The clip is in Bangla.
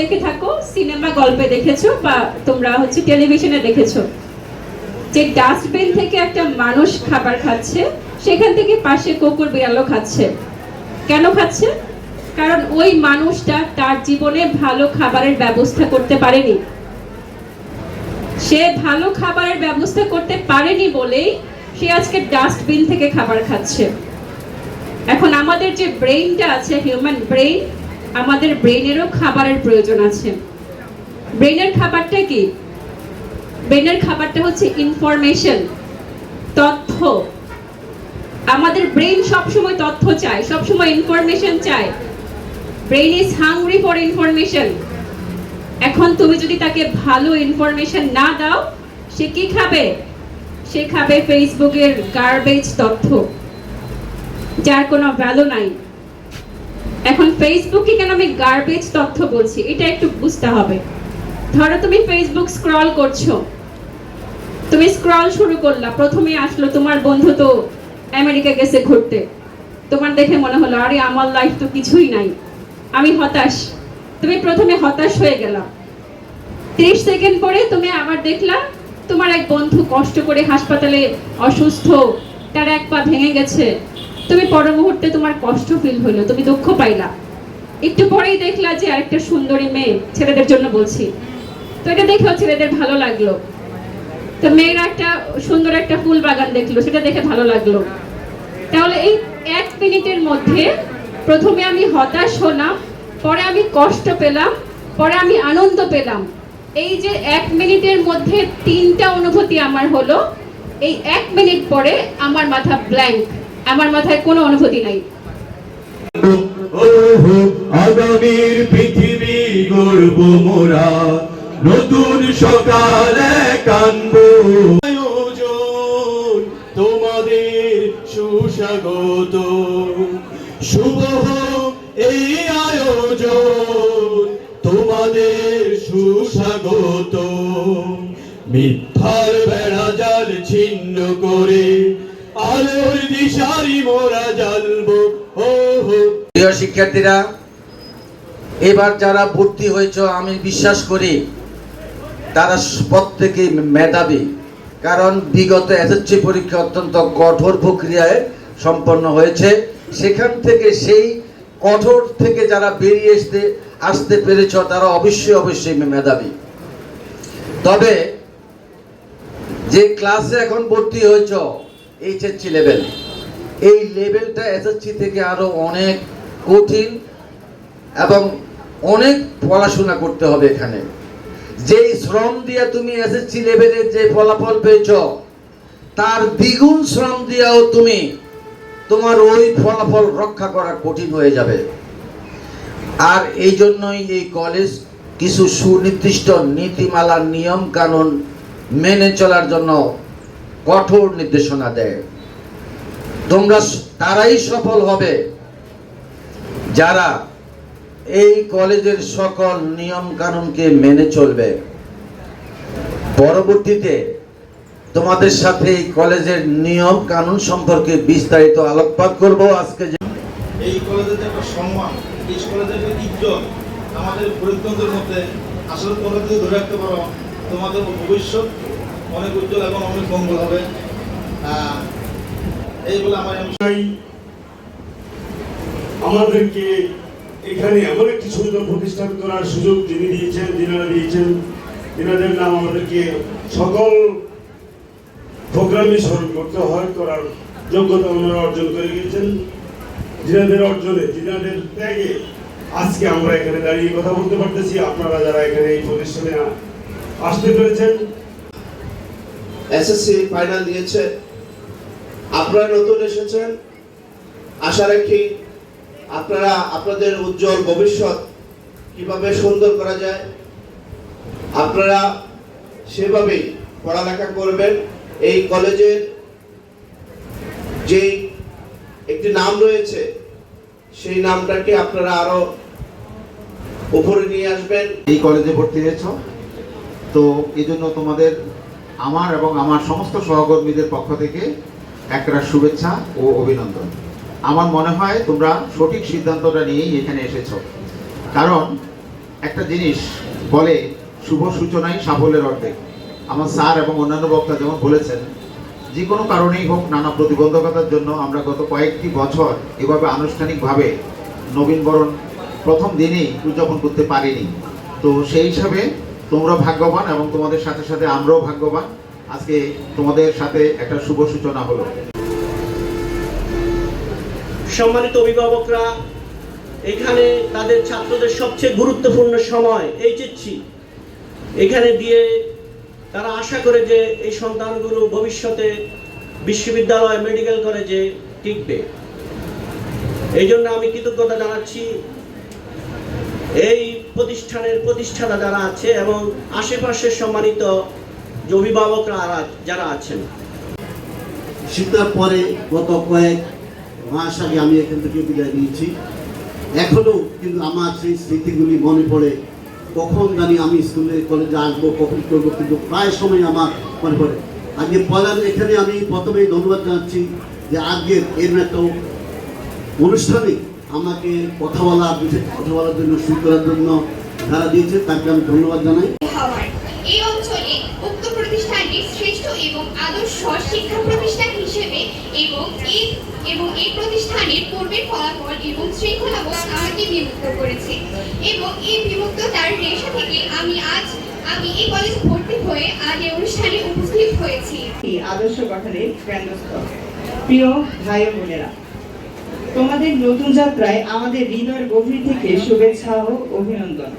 দেখে থাকো, সিনেমা গল্পে দেখেছ বা তোমরা হচ্ছে টেলিভিশনে দেখেছ। যে ডাস্টবিন থেকে একটা মানুষ খাবার খাচ্ছে, সেখান থেকে পাশে কুকুর বিড়ালও খাচ্ছে। কেন খাচ্ছে? কারণ ওই মানুষটা তার জীবনে ভালো খাবারের ব্যবস্থা করতে পারেনি। সে ভালো খাবারের ব্যবস্থা করতে পারেনি বলেই সে আজকে ডাস্টবিন থেকে খাবার খাচ্ছে। এখন আমাদের যে ব্রেইনটা আছে হিউম্যান ব্রেইন আমাদের ব্রেনেরও খাবারের প্রয়োজন আছে। ব্রেইনের খাবারটা কি? ব্রেনের খাবারটা হচ্ছে ইনফরমেশন তথ্য। আমাদের ব্রেইন সবসময় তথ্য চায়, সবসময় ইনফরমেশন চায়। Brain is hungry for information এখন তুমি যদি তাকে ভালো ইনফরমেশন না দাও, সে কি খাবে? সে খাবে ফেসবুকের গার্বেজ তথ্য, যার কোনো ভ্যালু নাই। এখন ফেসবুকে কেন আমি গার্বেজ তথ্য বলছি? এটা একটু বুঝতে হবে। ধরো তুমি ফেসবুক স্ক্রল করছ। তুমি স্ক্রল শুরু করলা প্রথমে আসলো তোমার বন্ধু তো আমেরিকা গেছে ঘুরতে। তোমার দেখে মনে হলো, আরে আমার লাইফ তো কিছুই নাই। আমি হতাশ। তুমি প্রথমে হতাশ হয়ে গেলাম তিরিশ সেকেন্ড পরে তুমি আবার দেখলা, তোমার এক বন্ধু কষ্ট করে হাসপাতালে অসুস্থ, তার এক পা ভেঙে গেছে। তুমি পর মুহূর্তে তোমার কষ্ট ফিল হলো, তুমি দুঃখ পাইলা। একটু পরেই দেখলা যে আরেকটা সুন্দরী মেয়ে ছেলেদের জন্য বলছি। তো এটা দেখেও ছেলেদের ভালো লাগল। তো মেয়েরা একটা সুন্দর একটা ফুল বাগান দেখল, সেটা দেখে ভালো লাগল। তাহলে এই এক মিনিটের মধ্যে প্রথমে আমি হতাশ হলাম, পরে আমি কষ্ট পেলাম, পরে আমি আনন্দ পেলাম। এই যে এক মিনিটের মধ্যে তিনটা অনুভূতি আমার হলো, এই এক মিনিট পরে আমার মাথা ব্ল্যাঙ্ক আমার মাথায় কোনো অনুভূতি নাই। আগামীর পৃথিবী গড়ব মোরা, নতুন সকালে তোমাদের সুস্বাগত। শুভ এই আয়োজন তোমাদের সুস্বাগত। মিথ্যার বেড়া জাল ছিন্ন করে প্রিয় শিক্ষার্থীরা, এবার যারা ভর্তি হয়েছ, আমি বিশ্বাস করি তারা কারণ বিগত এসএসসি পরীক্ষা অত্যন্ত কঠোর প্রক্রিয়ায় সম্পন্ন হয়েছে। সেখান থেকে সেই কঠোর থেকে যারা বেরিয়ে আসতে আসতে পেরেছ, তারা অবশ্যই অবশ্যই মেধাবী। তবে যে ক্লাসে এখন ভর্তি হয়েছ এইচএসসি লেভেল এই লেভেলটা এসএসসি থেকে আরও অনেক কঠিন এবং অনেক পড়াশোনা করতে হবে এখানে। যেই শ্রম দিয়ে তুমি এসএসসি লেভেলের যে ফলাফল পেয়েছ, তার দ্বিগুণ শ্রম দিয়েও তুমি তোমার ওই ফলাফল রক্ষা করা কঠিন হয়ে যাবে। আর এই জন্যই এই কলেজ কিছু সুনির্দিষ্ট নীতিমালা নিয়ম কানুন মেনে চলার জন্য কঠোর নির্দেশনা দেয়। তোমরা তারাই সফল হবে। যারা এই কলেজের সকল নিয়ম কানুনকে মেনে চলবে, পরবর্তীতে তোমাদের সাথে এই কলেজের নিয়ম কানুন সম্পর্কে বিস্তারিত আলোকপাত করব আজকে এই কলেজের যে একটা সম্মান, এই কলেজের যে ইজ্জত, আমাদের ফরিদগঞ্জের মধ্যে আসলে তোমরা ধরে রাখতে পারো, তোমাদের ভবিষ্যৎ অনেক উজ্জ্বল এবং অনেক মঙ্গল হবে। এই আমার আমাদেরকে এখানে এমন একটি সুবিধা প্রতিষ্ঠান করার সুযোগ যিনি দিয়েছেন, যিনারা দিয়েছেন তিনাদের নাম আমাদেরকে সকল প্রোগ্রামে স্মরণ করতে হয় করার যোগ্যতা ওনারা অর্জন করে গিয়েছেন। যিনাদের অর্জনে, যিনাদের ত্যাগে আজকে আমরা এখানে দাঁড়িয়ে কথা বলতে পারতেছি। আপনারা যারা এখানে এই প্রতিষ্ঠানে আসতে পেরেছেন এসএসসি ফাইনাল দিয়েছে। আপনারা নতুন এসেছেন। আশা রাখি আপনারা আপনাদের উজ্জ্বল ভবিষ্যৎ কীভাবে সুন্দর করা যায়, আপনারা সেভাবেই পড়ালেখা করবেন। এই কলেজের যে একটি নাম রয়েছে, সেই নামটাকে আপনারা আরও উপরে নিয়ে আসবেন। এই কলেজে ভর্তি হয়েছ। তো এই জন্য তোমাদের আমার এবং আমার সমস্ত সহকর্মীদের পক্ষ থেকে একটা শুভেচ্ছা ও অভিনন্দন। আমার মনে হয় তোমরা সঠিক সিদ্ধান্তটা নিয়েই এখানে এসেছ। কারণ একটা জিনিস বলে শুভ সূচনাই সাফল্যের অর্ধেক। আমার স্যার এবং অন্যান্য বক্তা যেমন বলেছেন, যে কোনো কারণেই হোক নানা প্রতিবন্ধকতার জন্য আমরা গত কয়েকটি বছর এভাবে আনুষ্ঠানিকভাবে নবীনবরণ প্রথম দিনেই উদযাপন করতে পারিনি। তো সেই হিসাবে তোমরা ভাগ্যবান এবং তোমাদের সাথে সাথে আমরাও ভাগ্যবান। আজকে তোমাদের সাথে একটা শুভ সূচনা হলো। সম্মানিত অভিভাবকরা, এখানে তাদের ছাত্রদের সবচেয়ে গুরুত্বপূর্ণ সময় এই এইচএসসি এখানে দিয়ে তারা আশা করে যে এই সন্তানগুলো ভবিষ্যতে বিশ্ববিদ্যালয়, মেডিকেল কলেজে টিকবে। এই জন্য আমি কৃতজ্ঞতা জানাচ্ছি। এই প্রতিষ্ঠানের প্রতিষ্ঠাতা যারা আছে এবং আশেপাশের সম্মানিত অভিভাবকরা যারা আছেন। শীতার পরে গত কয়েক মাস আগে আমি এখান থেকে বিদায় নিয়েছি। এখনও কিন্তু আমার সেই স্মৃতিগুলি মনে পড়ে। কখন জানি আমি স্কুলে, কলেজে আসব, কখন করব, কিন্তু প্রায় সময় আমার মনে পড়ে। আজকে পলার এখানে আমি প্রথমেই ধন্যবাদ জানাচ্ছি যে আজকের এর একটা অনুষ্ঠানে আমাকে কথা বিশেষ কথা বলার জন্য শুরু করার জন্য যারা দিয়েছে তাকে আমি ধন্যবাদ জানাই। এই অঞ্চলে উক্ত প্রতিষ্ঠানটি শ্রেষ্ঠ এবং আদর্শ শিক্ষা প্রতিষ্ঠান হিসেবে এবং এই এবং এই প্রতিষ্ঠানের পূর্বের ফলাফল এবং শৃঙ্খলাবোধ আমাকে বিমুক্ত করেছে। এবং এই বিমুক্ততার রেশা থেকে আমি আজ আমি এই কলেজে ভর্তি হয়ে আজ এই অনুষ্ঠানে উপস্থিত হয়েছি। আদর্শ গঠনের কেন্দ্রস্থল। প্রিয় ভাই বোনেরা তোমাদের নতুন যাত্রায় আমাদের হৃদয়ের গভীর থেকে শুভেচ্ছা ও অভিনন্দন।